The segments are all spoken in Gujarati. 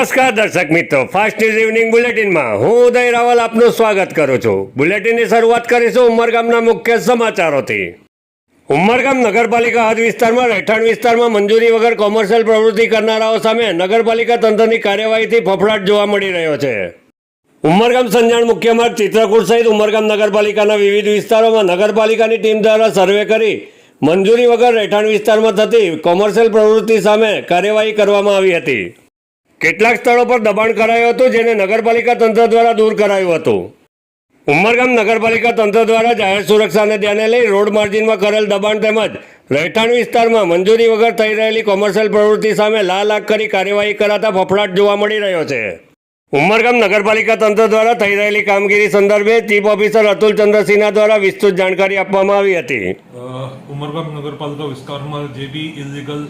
નમસ્કાર દર્શક મિત્રો. ફાસ્ટ ન્યૂઝ ઇવનિંગ બુલેટિનમાં હું ઉદય રાવલ આપનું સ્વાગત કરું છું. બુલેટિનની શરૂઆત કરીશું ઉમરગામના મુખ્ય સમાચારોથી. ઉમરગામ નગરપાલિકા હદ વિસ્તારમાં, રહેઠાણ વિસ્તારમાં મંજૂરી વગર કોમર્શિયલ પ્રવૃત્તિ કરનારાઓ સામે નગરપાલિકા તંત્રની કાર્યવાહીથી ફફડાટ જોવા મળી રહ્યો છે. ઉમરગામ સંજાણ મુખ્ય ચિત્રકૂટ સહિત ઉમરગામ નગરપાલિકાના વિવિધ વિસ્તારોમાં નગરપાલિકાની ટીમ દ્વારા સર્વે કરી મંજૂરી વગર રહેઠાણ વિસ્તારમાં થતી કોમર્શિયલ પ્રવૃત્તિ સામે કાર્યવાહી કરવામાં આવી હતી. કેટલાક સ્થળો પર દબાણ કરાયું હતું, જેને નગરપાલિકા તંત્ર દ્વારા દૂર કરાયું હતું. ઉમરગામ નગરપાલિકા તંત્ર દ્વારા જાહેર સુરક્ષાને ધ્યાને લઈ રોડ માર્જિનમાં કરેલ દબાણ તેમજ રહેઠાણ વિસ્તારમાં મંજૂરી વગર થઈ રહેલી કોમર્શિયલ પ્રવૃત્તિ સામે લાલ આગ કરી કાર્યવાહી કરાતા ફફડાટ જોવા મળી રહ્યો છે. ઉમરગામ નગરપાલિકા તંત્ર દ્વારા થઈ રહેલી કામગીરી સંદર્ભે ચીફ ઓફિસર અતુલ ચંદ્રસિંહના દ્વારા વિસ્તૃત જાણકારી આપવામાં આવી હતી. ઉમરગામ નગરપાલિકા વિસ્તારમાં જે બી ઇલીગલ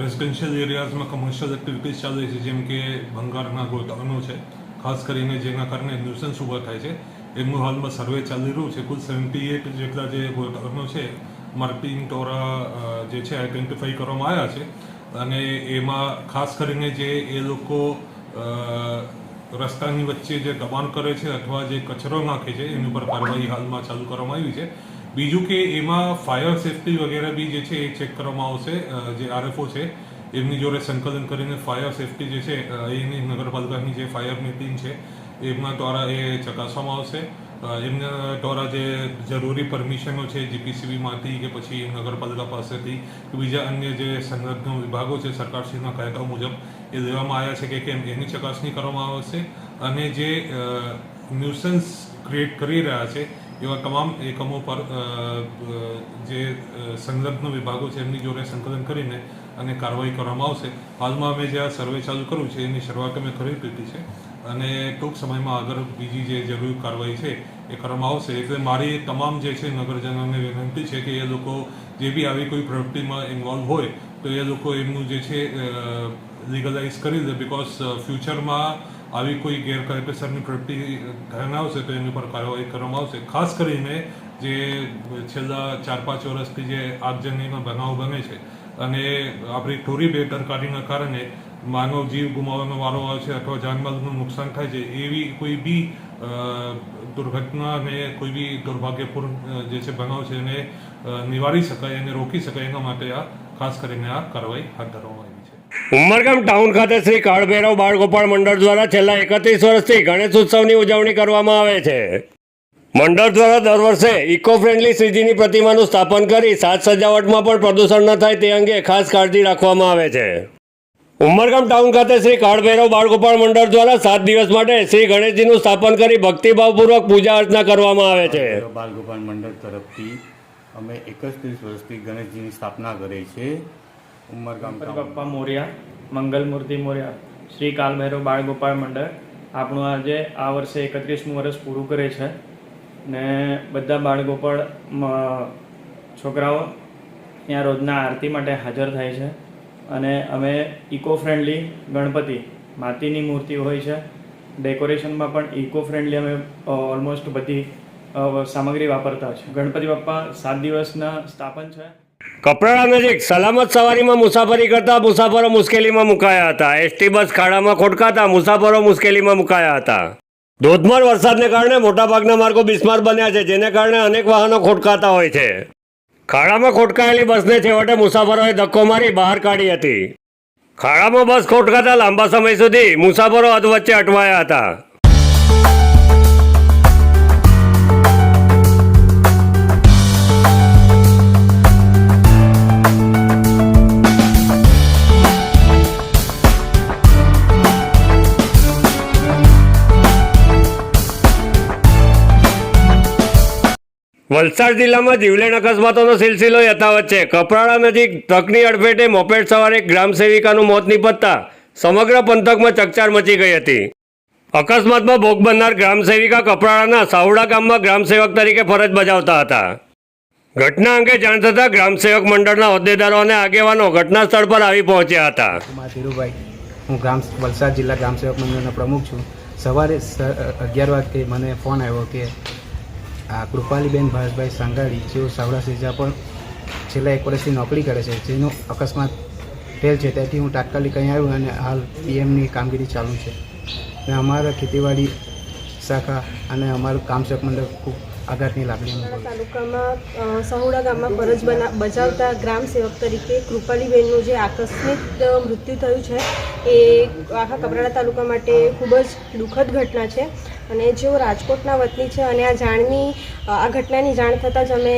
રેસિડેન્શિયલ એરિયાઝમાં કમર્શિયલ એક્ટિવિટીઝ ચાલે છે, જેમ કે ભંગારના ગોદામો છે. ખાસ કરીને જેના કારણે ન્યુસન્સ ઊભા થાય છે. એમનું હાલમાં સર્વે ચાલી રહ્યું છે. કુલ સેવન્ટી એટ જેટલા જે ગોદામો છે માર્કિંગ ટોરા જે છે આઈડેન્ટિફાઈ કરવામાં આવ્યા છે. અને એમાં ખાસ કરીને જે એ લોકો રસ્તાની વચ્ચે જે દબાણ કરે છે અથવા જે કચરો નાખે છે, એની ઉપર કાર્યવાહી હાલમાં ચાલુ કરવામાં આવી છે. બીજું કે એમાં ફાયર સેફટી વગેરે બી જે છે એ ચેક કરવામાં આવશે જે આરએફઓ છે, એમની જોડે સંકલન કરીને ફાયર સેફટી જે છે એની નગરપાલિકાની જે ફાયરની ટીમ છે, એમના દ્વારા એ ચકાસવામાં આવશે. એમના દ્વારા જે જરૂરી પરમિશનો છે જીપીસીબીમાંથી કે પછી નગરપાલિકા પાસેથી કે બીજા અન્ય જે સંલગ્ન વિભાગો છે, સરકારશ્રીના કાયદા મુજબ એ લેવામાં આવ્યા છે કે કેમ, એની ચકાસણી કરવામાં આવશે. અને જે ન્યુસન્સ ક્રિએટ કરી રહ્યા છે એવા તમામ એકમો પર જે સંલગ્ન વિભાગો છે, એમની જોડે સંકલન કરીને અને કાર્યવાહી કરવામાં આવશે. હાલમાં અમે જે આ સર્વે ચાલુ કર્યું છે, એની શરૂઆત અમે કરી દીધી છે અને ટૂંક સમયમાં આગળ બીજી જે જરૂરી કાર્યવાહી છે, એ કરવામાં આવશે. એટલે મારી તમામ જે છે, નગરજનોને વિનંતી છે કે એ લોકો જે બી આવી કોઈ પ્રવૃત્તિમાં ઇન્વોલ્વ હોય, તો એ લોકો એમનું જે છે લીગલાઇઝ કરી દે બિકોઝ ફ્યુચરમાં આવી કોઈ ગેરકાયદેસરની પ્રવૃત્તિ ધરાવશે તો એની પર કાર્યવાહી કરવામાં આવશે. ખાસ કરીને જે છેલ્લા ચાર પાંચ વર્ષથી જે આગજનીના બનાવ બને છે અને આપણી ટોરી બેદરકારીના કારણે માનવ જીવ ગુમાવવાનો વારો આવે છે અથવા જાનમાલનું નુકસાન થાય છે, એવી કોઈ બી દુર્ઘટના અને કોઈ બી દુર્ભાગ્યપૂર્ણ જે છે બનાવ છે એને નિવારી શકાય અને રોકી શકાય એના માટે આ ખાસ કરીને આ કાર્યવાહી હાથ ધરવામાં આવી ઉમરગામ ટાઉન ખાતે શ્રી કાળભૈરવ બાળગોપાળ મંડળ દ્વારા છેલ્લા એકત્રીસ વર્ષથી ગણેશ ઉત્સવની ઉજવણી કરવામાં આવે છે. મંડળ દ્વારા દર વર્ષે ઇકો ફ્રેન્ડલી શ્રીજીની પ્રતિમાનું સ્થાપન કરી સાજ સજાવટમાં પણ પ્રદૂષણ ન થાય તે અંગે ખાસ કાળજી રાખવામાં આવે છે. ઉમરગામ ટાઉન ખાતે શ્રી કાળભૈરવ બાળગોપાળ મંડળ દ્વારા સાત દિવસ માટે શ્રી ગણેશજીનું સ્થાપન કરી ભક્તિભાવપૂર્વક પૂજા અર્ચના કરવામાં આવે છે. બાલગોપાલ મંડળ તરફથી અમે એકત્રીસ વર્ષથી ગણેશજીની સ્થાપના કરી છે. ઉમરગામ પપ્પા મોરિયા બાપ્પા મોર્યા મંગલ મૂર્તિ મોર્યા શ્રી કાલભૈરવ બાળ ગોપાલ મંડળ. આપણું આજે આ વર્ષે એકત્રીસમું વર્ષ પૂરું કરે છે ને બધા બાળ ગોપાળ છોકરાઓ ત્યાં રોજના આરતી માટે હાજર થાય છે અને અમે ઇકો ફ્રેન્ડલી ગણપતિ માટીની મૂર્તિ હોય છે. ડેકોરેશનમાં પણ ઇકો ફ્રેન્ડલી અમે ઓલમોસ્ટ બધી સામગ્રી વાપરતા છે. ગણપતિ બાપ્પા સાત દિવસના સ્થાપન છે. કપરાડા નજીક સલામત સવારીમાં મુસાફરી કરતા મુસાફરો મુશ્કેલીમાં મુકાયા હતા. એસટી બસ ખાડામાં ખોટકાતા મુસાફરો મુશ્કેલીમાં મુકાયા હતા. ધોધમાર વરસાદને કારણે મોટાભાગના માર્ગો બિસ્માર બન્યા છે, જેને કારણે અનેક વાહનો ખોટકાતા હોય છે. ખાડામાં ખોટકાયેલી બસને છેવટે મુસાફરોએ ધક્કો મારી બહાર કાઢી હતી. ખાડામાં બસ ખોટકાતા લાંબા સમય સુધી મુસાફરો અધવચ્ચે અટવાયા હતા. વલસાડ જિલ્લામાં જીવલેણ અકસ્માતોનો સિલસિલો યથાવત છે. કપરાડા નજીક ટ્રકની અડફેટે મોપેડ સવારે ગ્રામસેવિકાનું મોત નિપજતા સમગ્ર પંથકમાં ચકચાર મચી ગઈ હતી. અકસ્માતમાં ભોગ બનનાર ગ્રામસેવિકા કપરાડાના સાવડા ગામમાં ગ્રામસેવક તરીકે ફરજ બજાવતા હતા. ઘટના અંગે જાણ થતાં ગ્રામસેવક મંડળના હોદ્દેદારો અને આગેવાનો ઘટના સ્થળ પર આવી પહોંચ્યા હતા. હું ગ્રામ વલસાડ જિલ્લા ગ્રામ સેવક મંડળનો પ્રમુખ છું. સવારે અગિયાર વાગે મને ફોન આવ્યો કે આ કૃપાલીબેન ભાવેશભાઈ સાંગાડી, જેઓ સાવડા સેજા પણ છેલ્લા એક વર્ષથી નોકરી કરે છે, જેનો અકસ્માત ફેલ છે ત્યાંથી હું તાત્કાલિક અહીં આવ્યો અને હાલ પીએમની કામગીરી ચાલુ છે. અને અમારા ખેતીવાડી શાખા અને અમારું કામસેવક મંડળ ખૂબ આઘાતની લાગણી તાલુકામાં સહોડા ગામમાં ફરજ બના, બજાવતા ગ્રામ સેવક તરીકે કૃપાલીબેનનું જે આકસ્મિક મૃત્યુ થયું છે, એ આખા કપરાડા તાલુકા માટે ખૂબ જ દુઃખદ ઘટના છે. અને જેઓ રાજકોટના વતની છે અને આ જાણની આ ઘટનાની જાણ થતાં જ અમે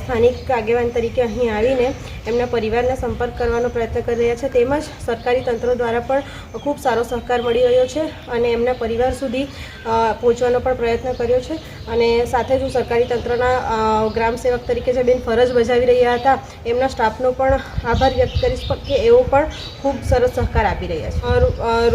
સ્થાનિક આગેવાન તરીકે અહીં આવીને એમના પરિવારને સંપર્ક કરવાનો પ્રયત્ન કરી રહ્યા છે. તેમજ સરકારી તંત્ર દ્વારા પણ ખૂબ સારો સહકાર મળી રહ્યો છે અને એમના પરિવાર સુધી પહોંચવાનો પણ પ્રયત્ન કર્યો છે. અને સાથે જ હું સરકારી તંત્રના ગ્રામ સેવક તરીકે જે બેન ફરજ બજાવી રહ્યા હતા, એમના સ્ટાફનો પણ આભાર વ્યક્ત કરીશ કે એઓ પણ ખૂબ સરસ સહકાર આપી રહ્યા છે.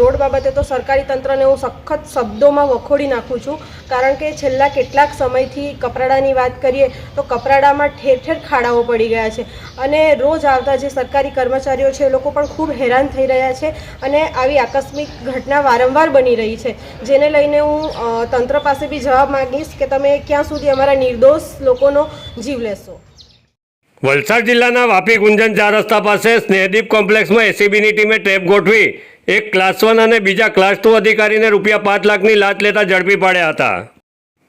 રોડ બાબતે તો સરકારી તંત્રને હું સખત શબ્દોમાં વખોડી નાખું છું. કારણ કે છેલ્લા કેટલાક સમયથી કપરાડાની વાત કરીએ તો કપરાડામાં ઠેર ઠેર ખાડાઓ પડી ગયા છે. અને રોજ આવતા જે સરકારી કર્મચારીઓ છે, એ લોકો પણ ખૂબ હેરાન થઈ રહ્યા છે અને આવી આકસ્મિક ઘટના વારંવાર બની રહી છે. જેને લઈને હું તંત્ર પાસે બી જવાબ માગીશ કે તમે ક્યાં સુધી અમારા નિર્દોષ લોકોનો જીવ લેશો. વલસાડ જિલ્લાના વાપી ગુંજન ચાર રસ્તા પાસે સ્નેહદીપ કોમ્પ્લેક્સમાં એસીબીની ટીમે ટ્રેપ ગોઠવી એક ક્લાસ વન અને બીજા ક્લાસ ટુ અધિકારીને રૂપિયા પાંચ લાખની લાંચ લેતા ઝડપી પાડ્યા હતા.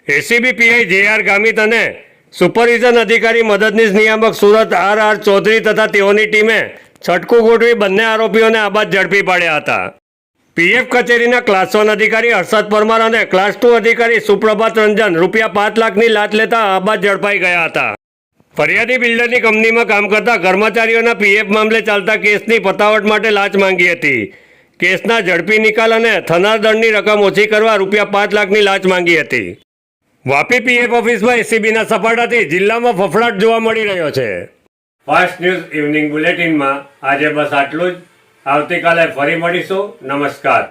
ACB PI J R Gamit અને સુપરવિઝન અધિકારી મદદનીશ નિયામક સુરત આર આર ચૌધરી તથા તેઓની ટીમે છટકું ગોઠવી બંને આરોપીઓને આ બાદ ઝડપી પાડ્યા હતા. પીએફ કચેરીના ક્લાસ વન અધિકારી હર્ષદ પરમાર અને ક્લાસ ટુ અધિકારી સુપ્રભાત રંજન રૂપિયા પાંચ લાખની લાંચ લેતા આ બાદ ઝડપાઈ ગયા હતા. ફરિયાદી બિલ્ડરની કંપનીમાં કામ કરતા કર્મચારીઓના પીએફ મામલે ચાલતા કેસની પતાવટ માટે લાંચ માંગી હતી. કેસના ઝડપી નિકાલ અને થનાર દંડની રકમ ઓછી કરવા રૂપિયા પાંચ લાખની લાંચ માંગી હતી. વાપી પીએફ ઓફિસમાં એસીબીના સપાટાથી જિલ્લામાં ફફડાટ જોવા મળી રહ્યો છે. ફાસ્ટ ન્યૂઝ ઇવનિંગ બુલેટિનમાં આજે બસ આટલું જ. આવતીકાલે ફરી મળીશું. નમસ્કાર.